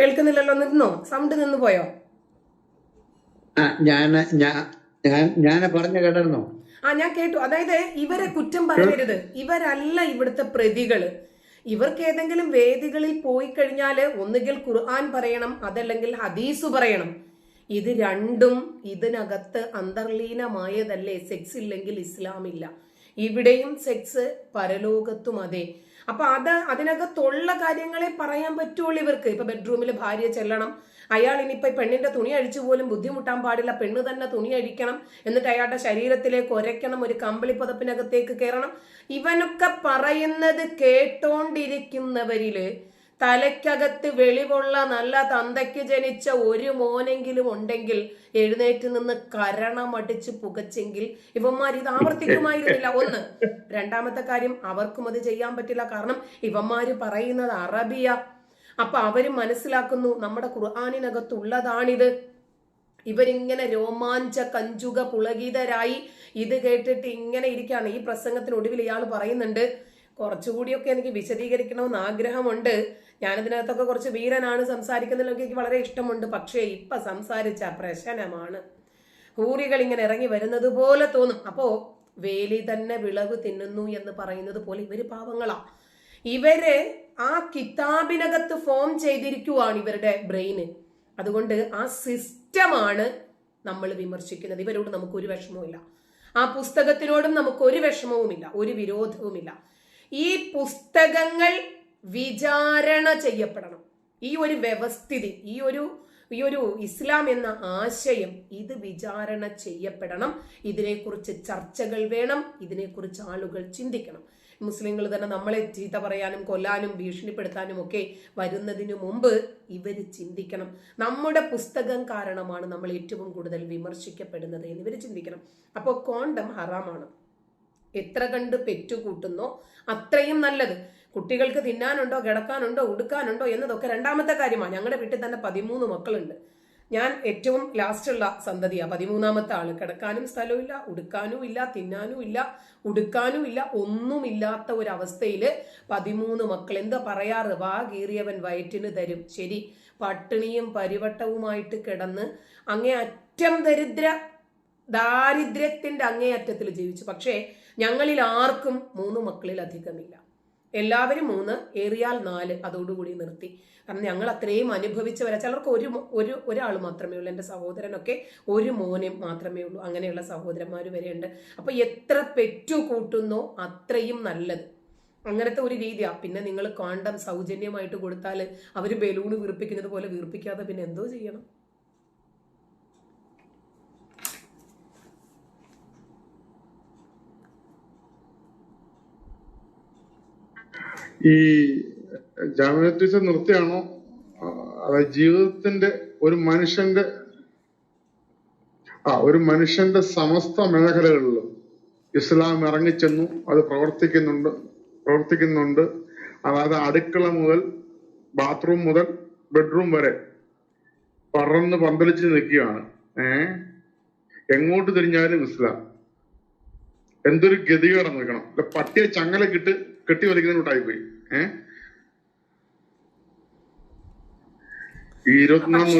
കേൾക്കുന്നില്ലല്ലോ നിന്നോ? സൗണ്ട് നിന്ന് പോയോ? ആ ഞാൻ ഞാൻ പറഞ്ഞ ആ ഞാൻ കേട്ടു. അതായത് ഇവരെ കുറ്റം പറയരുത്. ഇവരല്ല ഇവിടുത്തെ പ്രതികൾ. ഇവർക്ക് ഏതെങ്കിലും വേദികളിൽ പോയി കഴിഞ്ഞാൽ ഒന്നുകിൽ ഖുർആൻ പറയണം അതല്ലെങ്കിൽ ഹദീസ് പറയണം. ഇത് രണ്ടും ഇതിനകത്ത് അന്തർലീനമായതല്ലേ? സെക്സ് ഇല്ലെങ്കിൽ ഇസ്ലാമില്ല. ഇവിടെയും സെക്സ് പരലോകത്തും അതെ. അപ്പൊ അത് അതിനകത്തുള്ള കാര്യങ്ങളെ പറയാൻ പറ്റുള്ളൂ ഇവർക്ക്. ഇപ്പൊ ബെഡ്റൂമിൽ ഭാര്യ ചെല്ലണം. അയാൾ ഇനിയിപ്പോ പെണ്ണിന്റെ തുണി അഴിച്ചു പോലും ബുദ്ധിമുട്ടാൻ പാടില്ല. പെണ്ണ് തന്നെ തുണി അഴിക്കണം. എന്നിട്ട് അയാളുടെ ശരീരത്തിലേക്ക് ഒരയ്ക്കണം. ഒരു കമ്പിളി പുതപ്പിനകത്തേക്ക് കയറണം ഇവനൊക്കെ പറയുന്നത് കേട്ടോണ്ടിരിക്കുന്നവരിൽ തലയ്ക്കകത്ത് വെളിവുള്ള നല്ല തന്തയ്ക്ക് ജനിച്ച ഒരു മോനെങ്കിലും ഉണ്ടെങ്കിൽ എഴുന്നേറ്റ് നിന്ന് കരണമടിച്ച് പുകച്ചെങ്കിൽ ഇവന്മാർ ഇത് ആവർത്തിക്കുമായിരുന്നില്ല. ഒന്ന് രണ്ടാമത്തെ കാര്യം അവർക്കും അത് ചെയ്യാൻ പറ്റില്ല. കാരണം ഇവന്മാര് പറയുന്നത് അറബിയ. അപ്പൊ അവർ മനസ്സിലാക്കുന്നു നമ്മുടെ ഖുർആാനിനകത്തുള്ളതാണിത്. ഇവരിങ്ങനെ രോമാഞ്ച കഞ്ചുക പുളകിതരായി ഇത് കേട്ടിട്ട് ഇങ്ങനെ ഇരിക്കുകയാണ്. ഈ പ്രസംഗത്തിനൊടുവിൽ ഇയാൾ പറയുന്നുണ്ട് കുറച്ചുകൂടിയൊക്കെ എനിക്ക് വിശദീകരിക്കണമെന്ന് ആഗ്രഹമുണ്ട്. ഞാനിതിനകത്തൊക്കെ കുറച്ച് വീരനാണ് സംസാരിക്കുന്നതിലൊക്കെ എനിക്ക് വളരെ ഇഷ്ടമുണ്ട്. പക്ഷേ ഇപ്പം സംസാരിച്ച പ്രശ്നമാണ്. ഹൂറികൾ ഇങ്ങനെ ഇറങ്ങി വരുന്നത് പോലെ തോന്നും. അപ്പോൾ വേലി തന്നെ വിളവ് തിന്നുന്നു എന്ന് പറയുന്നത് പോലെ ഇവർ പാവങ്ങളാ. ഇവർ ആ കിതാബിനകത്ത് ഫോം ചെയ്തിരിക്കുവാണ് ഇവരുടെ ബ്രെയിന് അതുകൊണ്ട് ആ സിസ്റ്റമാണ് നമ്മൾ വിമർശിക്കുന്നത്. ഇവരോട് നമുക്ക് ഒരു വിഷമവുമില്ല. ആ പുസ്തകത്തിനോടും നമുക്ക് ഒരു വിഷമവുമില്ല. ഒരു വിരോധവുമില്ല. ഈ പുസ്തകങ്ങൾ വിചാരണ ചെയ്യപ്പെടണം. ഈ ഒരു വ്യവസ്ഥിതി ഈ ഒരു ഈ ഒരു ഇസ്ലാം എന്ന ആശയം ഇത് വിചാരണ ചെയ്യപ്പെടണം. ഇതിനെക്കുറിച്ച് ചർച്ചകൾ വേണം. ഇതിനെക്കുറിച്ച് ആളുകൾ ചിന്തിക്കണം. മുസ്ലിങ്ങൾ തന്നെ നമ്മളെ ചീത്ത പറയാനും കൊല്ലാനും ഭീഷണിപ്പെടുത്താനും ഒക്കെ വരുന്നതിനു മുമ്പ് ഇവർ ചിന്തിക്കണം. നമ്മുടെ പുസ്തകം കാരണമാണ് നമ്മൾ ഏറ്റവും കൂടുതൽ വിമർശിക്കപ്പെടുന്നത് എന്ന് ഇവർ ചിന്തിക്കണം. അപ്പോൾ കോണ്ടം ഹറാമാണ്. എത്ര കണ്ട് പെറ്റുകൂട്ടുന്നോ അത്രയും നല്ലത്. കുട്ടികൾക്ക് തിന്നാനുണ്ടോ കിടക്കാനുണ്ടോ ഉടുക്കാനുണ്ടോ എന്നതൊക്കെ രണ്ടാമത്തെ കാര്യമാണ് ഞങ്ങളുടെ വീട്ടിൽ തന്നെ പതിമൂന്ന് മക്കളുണ്ട്. ഞാൻ ഏറ്റവും ലാസ്റ്റുള്ള സന്തതിയാണ് പതിമൂന്നാമത്തെ ആൾ കിടക്കാനും സ്ഥലമില്ല ഉടുക്കാനും ഇല്ല തിന്നാനും ഇല്ല ഉടുക്കാനും ഇല്ല ഒന്നുമില്ലാത്ത ഒരവസ്ഥയിൽ പതിമൂന്ന് മക്കൾ. എന്താ പറയാറ്? വാ കീറിയവൻ വയറ്റിന് തരും. ശരി പട്ടിണിയും പരിവട്ടവുമായിട്ട് കിടന്ന് അങ്ങേ അറ്റം ദരിദ്ര ദാരിദ്ര്യത്തിന്റെ അങ്ങേയറ്റത്തിൽ ജീവിച്ചു. പക്ഷേ ഞങ്ങളിൽ ആർക്കും മൂന്ന് മക്കളിൽ അധികമില്ല. എല്ലാവരും മൂന്ന് ഏറിയാൽ നാല് അതോടുകൂടി നിർത്തി. കാരണം ഞങ്ങൾ അത്രയും അനുഭവിച്ചവരെ. ചിലർക്ക് ഒരു ഒരു ഒരാൾ മാത്രമേ ഉള്ളൂ. എന്റെ സഹോദരനൊക്കെ ഒരു മോനെ മാത്രമേ ഉള്ളൂ. അങ്ങനെയുള്ള സഹോദരന്മാർ വരെയുണ്ട്. അപ്പൊ എത്ര പെറ്റു കൂട്ടുന്നോ അത്രയും നല്ലത്. അങ്ങനത്തെ ഒരു രീതിയാ. പിന്നെ നിങ്ങൾ കാണ്ടം സൗജന്യമായിട്ട് കൊടുത്താൽ അവർ ബലൂണ് വീർപ്പിക്കുന്നത് പോലെ വീർപ്പിക്കാതെ പിന്നെ എന്തോ ചെയ്യണം. ഈ ജാമ്യത്വ നിർത്തിയാണോ? അത് ജീവിതത്തിന്റെ ഒരു മനുഷ്യന്റെ ആ ഒരു മനുഷ്യന്റെ സമസ്ത മേഖലകളിലും ഇസ്ലാം ഇറങ്ങിച്ചെന്നു അത് പ്രവർത്തിക്കുന്നുണ്ട് പ്രവർത്തിക്കുന്നുണ്ട്. അതായത് അടുക്കള മുതൽ ബാത്റൂം മുതൽ ബെഡ്റൂം വരെ പറന്ന് പന്തലിച്ച് നിൽക്കുകയാണ്. ഏ? എങ്ങോട്ട് തിരിഞ്ഞാലും ഇസ്ലാം. എന്തൊരു ഗതികേടാണ് നിൽക്കണം. പട്ടിയെ ചങ്ങല കിട്ട് വലിക്കുന്ന കൂട്ടായി പോയി ഏഹ്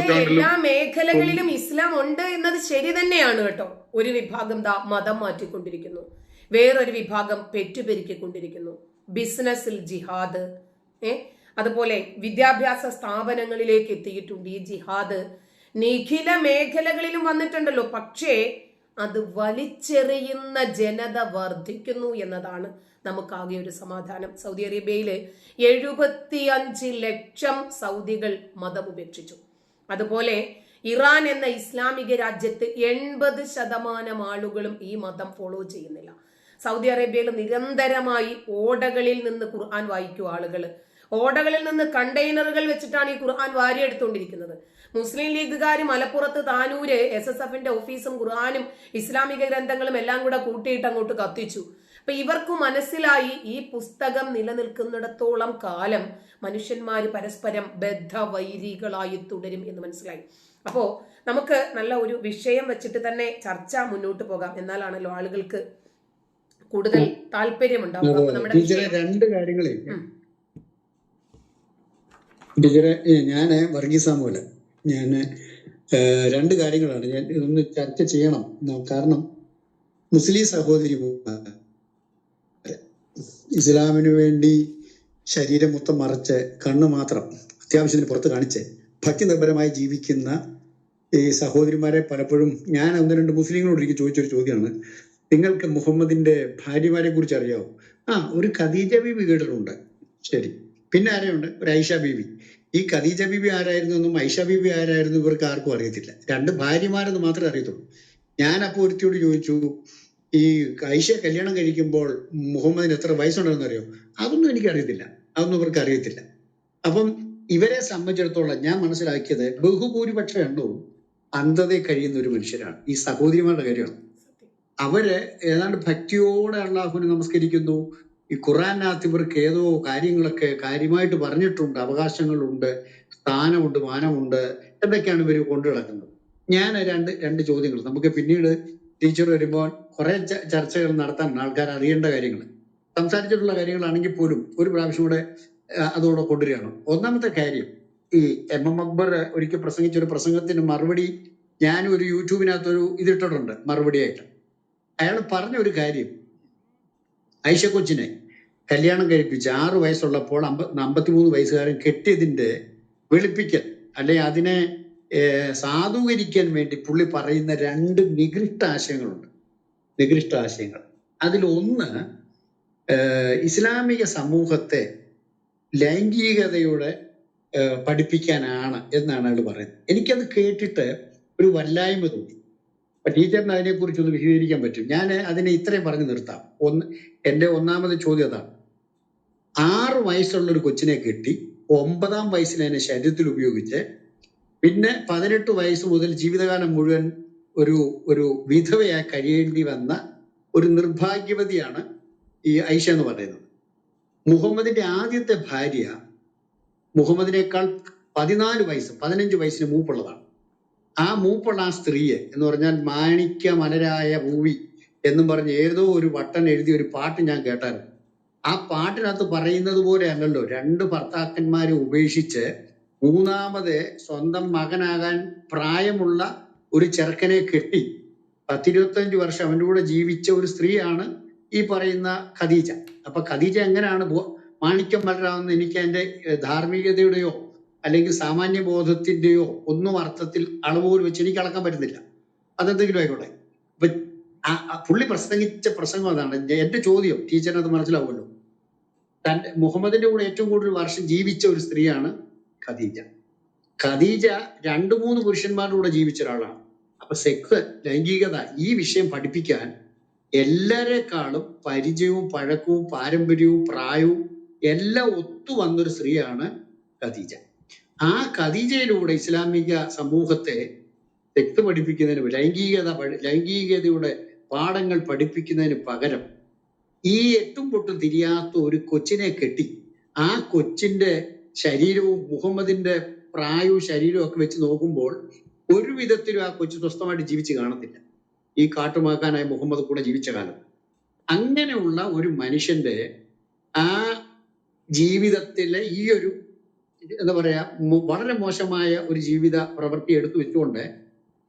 എല്ലാ മേഖലകളിലും ഇസ്ലാം ഉണ്ട് എന്നത് ശരി തന്നെയാണ് കേട്ടോ. ഒരു വിഭാഗം ദാ മതം മാറ്റിക്കൊണ്ടിരിക്കുന്നു. വേറൊരു വിഭാഗം പെറ്റുപെരുക്കിക്കൊണ്ടിരിക്കുന്നു. ബിസിനസ്സിൽ ജിഹാദ്. ഏ? അതുപോലെ വിദ്യാഭ്യാസ സ്ഥാപനങ്ങളിലേക്ക് എത്തിയിട്ടുണ്ട് ഈ ജിഹാദ്. നിഖില മേഖലകളിലും വന്നിട്ടുണ്ടല്ലോ. പക്ഷേ അത് വലിച്ചെറിയുന്ന ജനത വർദ്ധിക്കുന്നു എന്നതാണ് നമുക്കാകെ ഒരു സമാധാനം. സൗദി അറേബ്യയിലെ എഴുപത്തി അഞ്ച് ലക്ഷം സൗദികൾ മതം ഉപേക്ഷിച്ചു. അതുപോലെ ഇറാൻ എന്ന ഇസ്ലാമിക രാജ്യത്ത് എൺപത് ശതമാനം ആളുകളും ഈ മതം ഫോളോ ചെയ്യുന്നില്ല. സൗദി അറേബ്യയിൽ നിരന്തരമായി ഓടകളിൽ നിന്ന് ഖുർആൻ വായിക്കും ആളുകൾ ഓടകളിൽ നിന്ന് കണ്ടെയ്നറുകൾ വെച്ചിട്ടാണ് ഈ ഖുർആൻ വാരിയെടുത്തുകൊണ്ടിരിക്കുന്നത് മുസ്ലിം ലീഗുകാർ മലപ്പുറത്ത് താനൂര് എസ് എസ് എഫിന്റെ ഓഫീസും ഖുർആാനും ഇസ്ലാമിക ഗ്രന്ഥങ്ങളും എല്ലാം കൂടെ കൂട്ടിയിട്ട് അങ്ങോട്ട് കത്തിച്ചു. അപ്പൊ ഇവർക്ക് മനസ്സിലായി ഈ പുസ്തകം നിലനിൽക്കുന്നിടത്തോളം കാലം മനുഷ്യന്മാർ പരസ്പരം ബദ്ധവൈരികളായി തുടരും എന്ന് മനസ്സിലായി. അപ്പോ നമുക്ക് നല്ല ഒരു വിഷയം വെച്ചിട്ട് തന്നെ ചർച്ച മുന്നോട്ട് പോകാം. എന്നാലാണല്ലോ ആളുകൾക്ക് കൂടുതൽ താല്പര്യമുണ്ടാവും അപ്പൊ നമ്മുടെ രണ്ട് കാര്യങ്ങളെ. ഉം. ടീച്ചറെ ഞാൻ വർഗീസ് ഞാൻ രണ്ട് കാര്യങ്ങളാണ്. ഞാൻ ഇതൊന്ന് ചർച്ച ചെയ്യണം. കാരണം മുസ്ലിം സഹോദരി ഇസ്ലാമിന് വേണ്ടി ശരീരം മൊത്തം മറച്ച് കണ്ണ് മാത്രം അത്യാവശ്യത്തിന് പുറത്ത് കാണിച്ച് ഭക്തി നിർഭരമായി ജീവിക്കുന്ന ഈ സഹോദരിമാരെ പലപ്പോഴും ഞാൻ ഒന്ന് രണ്ട് മുസ്ലിങ്ങളോട് എനിക്ക് ചോദിച്ചൊരു ചോദ്യമാണ്. നിങ്ങൾക്ക് മുഹമ്മദിന്റെ ഭാര്യമാരെ കുറിച്ച് അറിയാവോ? ആ ഒരു ഖദീജ ബീബി കേട്ടിട്ടുണ്ട്. ശരി. പിന്നെ ആരെയുണ്ട്? ഒരു ഐഷ ബീവി. ഈ ഖദീജ ബീബി ആരായിരുന്നു എന്നും ഐഷ ബീബി ആരായിരുന്നു ഇവർക്ക് ആർക്കും അറിയത്തില്ല. രണ്ട് ഭാര്യമാരെന്ന് മാത്രമേ അറിയത്തുള്ളൂ. ഞാൻ അപ്പോൾ ഒരുത്തിയോട് ചോദിച്ചു ഈ ഐഷ കല്യാണം കഴിക്കുമ്പോൾ മുഹമ്മദിന് എത്ര വയസ്സുണ്ടെന്ന് അറിയോ? അതൊന്നും എനിക്ക് അറിയത്തില്ല അതൊന്നും ഇവർക്ക് അറിയത്തില്ല. അപ്പം ഇവരെ സംബന്ധിച്ചിടത്തോളം ഞാൻ മനസ്സിലാക്കിയത് ബഹുഭൂരിപക്ഷ എണ്ണവും അന്ധതയിൽ കഴിയുന്ന ഒരു മനുഷ്യരാണ്. ഈ സഹോദരിമാരുടെ കാര്യമാണ്. അവർ ഏതാണ്ട് ഭക്തിയോടെ അള്ളാഹുവിനെ നമസ്കരിക്കുന്നു. ഈ ഖുറാനകത്ത് ഇവർക്ക് ഏതോ കാര്യങ്ങളൊക്കെ കാര്യമായിട്ട് പറഞ്ഞിട്ടുണ്ട്. അവകാശങ്ങളുണ്ട് സ്ഥാനമുണ്ട് മാനമുണ്ട് എന്തൊക്കെയാണ് ഇവർ കൊണ്ടു ഞാൻ രണ്ട് രണ്ട് ചോദ്യങ്ങൾ. നമുക്ക് പിന്നീട് ടീച്ചർ വരുമ്പോൾ കുറെ ചർച്ചകൾ നടത്താൻ ആൾക്കാർ അറിയേണ്ട കാര്യങ്ങൾ. സംസാരിച്ചിട്ടുള്ള കാര്യങ്ങളാണെങ്കിൽ പോലും ഒരു പ്രാവശ്യം കൂടെ അതോടെ കൊണ്ടുവരികയാണ്. ഒന്നാമത്തെ കാര്യം ഈ എം എം അക്ബർ ഒരിക്കൽ പ്രസംഗിച്ച ഒരു പ്രസംഗത്തിന് മറുപടി ഞാൻ ഒരു യൂട്യൂബിനകത്തൊരു ഇതിട്ടിട്ടുണ്ട് മറുപടിയായിട്ട്. അയാൾ പറഞ്ഞ ഒരു കാര്യം ഐഷ കൊച്ചിനെ കല്യാണം കഴിപ്പിച്ച് ആറു വയസ്സുള്ളപ്പോൾ അമ്പ അമ്പത്തിമൂന്ന് വയസ്സുകാരൻ കെട്ടിയതിന്റെ വെളുപ്പിക്കൽ അല്ലെ അതിനെ സാധൂകരിക്കാൻ വേണ്ടി പുള്ളി പറയുന്ന രണ്ട് നികൃഷ്ട ആശയങ്ങളുണ്ട് നികൃഷ്ട ആശയങ്ങൾ അതിലൊന്ന് ഇസ്ലാമിക സമൂഹത്തെ ലൈംഗികതയുടെ പഠിപ്പിക്കാനാണ് എന്നാണ് അയാൾ പറയുന്നത്. എനിക്കത് കേട്ടിട്ട് ഒരു വല്ലായ്മ തോന്നി. അപ്പൊ ടീച്ചറിന് അതിനെക്കുറിച്ച് ഒന്ന് വിശദീകരിക്കാൻ പറ്റും. ഞാൻ അതിനെ ഇത്രയും പറഞ്ഞു നിർത്താം. ഒന്ന് എന്റെ ഒന്നാമത്തെ ചോദ്യം അതാണ്. ആറ് വയസ്സുള്ള ഒരു കൊച്ചിനെ കെട്ടി ഒമ്പതാം വയസ്സിൽ അതിനെ ശരീരത്തിൽ ഉപയോഗിച്ച് പിന്നെ പതിനെട്ട് വയസ്സ് മുതൽ ജീവിതകാലം മുഴുവൻ ഒരു ഒരു വിധവയായി കഴിയേണ്ടി വന്ന ഒരു നിർഭാഗ്യവതിയാണ് ഈ ഐഷ എന്ന് പറയുന്നത്. മുഹമ്മദിന്റെ ആദ്യത്തെ ഭാര്യ മുഹമ്മദിനേക്കാൾ പതിനാല് വയസ്സ് പതിനഞ്ച് വയസ്സിന് മൂപ്പുള്ളതാണ്. ആ മൂപ്പുള്ള ആ സ്ത്രീയെ എന്ന് പറഞ്ഞാൽ മാണിക്യ മലരായ ഭൂവി എന്നും പറഞ്ഞ് ഏതോ ഒരു വട്ടൻ എഴുതിയ ഒരു പാട്ട് ഞാൻ കേട്ടായിരുന്നു. ആ പാട്ടിനകത്ത് പറയുന്നത് പോലെ അല്ലല്ലോ രണ്ട് ഭർത്താക്കന്മാരെ ഉപേക്ഷിച്ച് മൂന്നാമത് സ്വന്തം മകനാകാൻ പ്രായമുള്ള ഒരു ചെറുക്കനെ കെട്ടി പത്തിരുപത്തഞ്ച് വർഷം അവന്റെ കൂടെ ജീവിച്ച ഒരു സ്ത്രീയാണ് ഈ പറയുന്ന ഖദീജ. അപ്പൊ ഖദീജ എങ്ങനെയാണ് മാണിക്യം വളരാമെന്ന് എനിക്ക് അതിന്റെ ധാർമ്മികതയുടെയോ അല്ലെങ്കിൽ സാമാന്യ ബോധത്തിന്റെയോ ഒന്നും അർത്ഥത്തിൽ അളവ് പോലും വെച്ച് എനിക്ക് അളക്കാൻ പറ്റുന്നില്ല. അതെന്തെങ്കിലും ആയിക്കോട്ടെ. ആ പുള്ളി പ്രസംഗിച്ച പ്രസംഗം അതാണ്. എന്റെ ചോദ്യം ടീച്ചറിന് അത് മനസ്സിലാവുമല്ലോ. തന്റെ മുഹമ്മദിന്റെ കൂടെ ഏറ്റവും കൂടുതൽ വർഷം ജീവിച്ച ഒരു സ്ത്രീയാണ് ഖദീജ. ഖദീജ രണ്ടു മൂന്ന് പുരുഷന്മാരുടെ കൂടെ ജീവിച്ച ഒരാളാണ്. അപ്പൊ സെക്സ് ലൈംഗികത ഈ വിഷയം പഠിപ്പിക്കാൻ എല്ലാരെക്കാളും പരിചയവും പഴക്കവും പാരമ്പര്യവും പ്രായവും എല്ലാം ഒത്തു വന്നൊരു സ്ത്രീയാണ് ഖദീജ. ആ ഖദീജയിലൂടെ ഇസ്ലാമിക സമൂഹത്തെ തെക്ക് പഠിപ്പിക്കുന്നതിന് ലൈംഗികത ലൈംഗികതയുടെ പാഠങ്ങൾ പഠിപ്പിക്കുന്നതിന് പകരം ഈ എട്ടും പൊട്ടും തിരിയാത്ത ഒരു കൊച്ചിനെ കെട്ടി ആ കൊച്ചിന്റെ ശരീരവും മുഹമ്മദിന്റെ പ്രായവും ശരീരവും ഒക്കെ വെച്ച് നോക്കുമ്പോൾ ഒരു വിധത്തിലും ആ കൊച്ചു സ്വസ്ഥമായിട്ട് ജീവിച്ച് കാണത്തില്ല. ഈ കാട്ടുമാക്കാനായ മുഹമ്മദ് കൂടെ ജീവിച്ച കാലം. അങ്ങനെയുള്ള ഒരു മനുഷ്യന്റെ ആ ജീവിതത്തിലെ ഈ ഒരു എന്താ പറയാ വളരെ മോശമായ ഒരു ജീവിത പ്രവൃത്തി എടുത്തു വെച്ചുകൊണ്ട്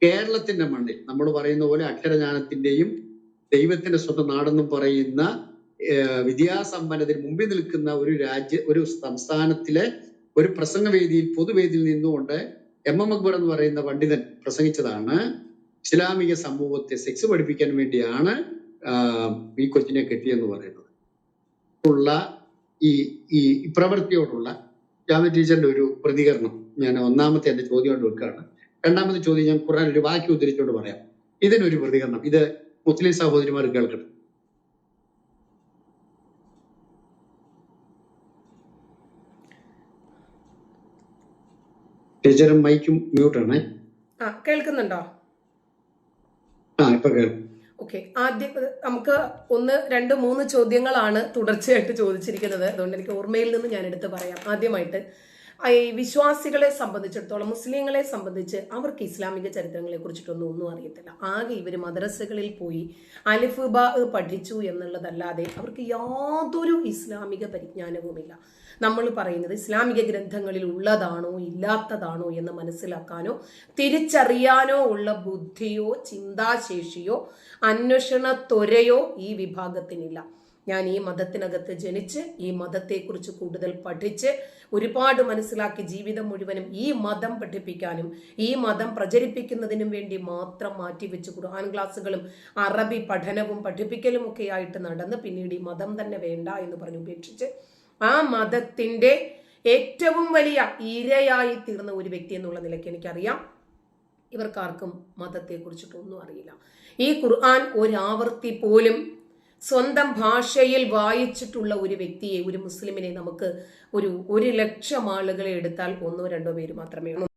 കേരളത്തിന്റെ മണ്ണിൽ നമ്മൾ പറയുന്ന പോലെ അക്ഷരജ്ഞാനത്തിന്റെയും ദൈവത്തിന്റെ സ്വന്തം നാടെന്നും പറയുന്ന വിദ്യാസമ്പന്നതിന് മുമ്പിൽ നിൽക്കുന്ന ഒരു രാജ്യ ഒരു സംസ്ഥാനത്തിലെ ഒരു പ്രസംഗവേദിയിൽ പൊതുവേദിയിൽ നിന്നുകൊണ്ട് എം എം അക്ബർ എന്ന് പറയുന്ന പണ്ഡിതൻ പ്രസംഗിച്ചതാണ്. ഇസ്ലാമിക സമൂഹത്തെ സെക്സ് പഠിപ്പിക്കാൻ വേണ്ടിയാണ് ഈ കൊച്ചിനെ കെട്ടിയെന്ന് പറയുന്നത്. ഉള്ള ഈ ഈ പ്രവൃത്തിയോടുള്ള ജാമ്യ ടീച്ചറിന്റെ ഒരു പ്രതികരണം. ഞാൻ ഒന്നാമത്തെ എന്റെ ചോദ്യമായിട്ട് വെക്കുകയാണ്. രണ്ടാമത്തെ ചോദ്യം ഞാൻ ഖുറാൻ ഒരു വാക്യം ഉദ്ധരിച്ചുകൊണ്ട് പറയാം. ഇതിനൊരു പ്രതികരണം. ഇത് മുസ്ലിം സഹോദരിമാർ കേൾക്കണം ടീച്ചറും മൈക്കും മ്യൂട്ടാണേ ആ കേൾക്കുന്നുണ്ടോ? ആ ഇപ്പൊ കേൾക്കും. ഓക്കെ ആദ്യം നമുക്ക് ഒന്ന് രണ്ട് മൂന്ന് ചോദ്യങ്ങളാണ് തുടർച്ചയായിട്ട് ചോദിച്ചിരിക്കുന്നത്. അതുകൊണ്ട് എനിക്ക് ഓർമ്മയിൽ നിന്ന് ഞാൻ എടുത്ത് പറയാം. ആദ്യമായിട്ട് ഈ വിശ്വാസികളെ സംബന്ധിച്ചിടത്തോളം മുസ്ലിങ്ങളെ സംബന്ധിച്ച് അവർക്ക് ഇസ്ലാമിക ചരിത്രങ്ങളെ കുറിച്ചിട്ടൊന്നും ഒന്നും അറിയത്തില്ല. ആകെ ഇവർ മദ്രസകളിൽ പോയി അലിഫ് ബാ പഠിച്ചു എന്നുള്ളതല്ലാതെ അവർക്ക് യാതൊരു ഇസ്ലാമിക പരിജ്ഞാനവുമില്ല. നമ്മൾ പറയുന്നത് ഇസ്ലാമിക ഗ്രന്ഥങ്ങളിൽ ഉള്ളതാണോ ഇല്ലാത്തതാണോ എന്ന് മനസ്സിലാക്കാനോ തിരിച്ചറിയാനോ ഉള്ള ബുദ്ധിയോ ചിന്താശേഷിയോ അന്വേഷണ ത്വരയോ ഈ വിഭാഗത്തിനില്ല. ഞാൻ ഈ മതത്തിനകത്ത് ജനിച്ച് ഈ മതത്തെക്കുറിച്ച് കൂടുതൽ പഠിച്ച് ഒരുപാട് മനസ്സിലാക്കി ജീവിതം മുഴുവനും ഈ മതം പഠിപ്പിക്കാനും ഈ മതം പ്രചരിപ്പിക്കുന്നതിനും വേണ്ടി മാത്രം മാറ്റിവെച്ച് ഖുർആൻ ക്ലാസ്സുകളും അറബി പഠനവും പഠിപ്പിക്കലും ഒക്കെ ആയിട്ട് നടന്ന് പിന്നീട് ഈ മതം തന്നെ വേണ്ട എന്ന് പറഞ്ഞ് ഉപേക്ഷിച്ച് ആ മതത്തിന്റെ ഏറ്റവും വലിയ ഇരയായി തീർന്ന ഒരു വ്യക്തി എന്നുള്ള നിലയ്ക്ക് എനിക്കറിയാം. ഇവർക്കാർക്കും മതത്തെക്കുറിച്ചിട്ടൊന്നും അറിയില്ല. ഈ ഖുർആൻ ഒരാവർത്തി പോലും സ്വന്തം ഭാഷയിൽ വായിച്ചിട്ടുള്ള ഒരു വ്യക്തിയെ ഒരു മുസ്ലിമിനെ നമുക്ക് ഒരു ഒരു ലക്ഷം ആളുകളെ എടുത്താൽ ഒന്നോ രണ്ടോ പേര് മാത്രമേ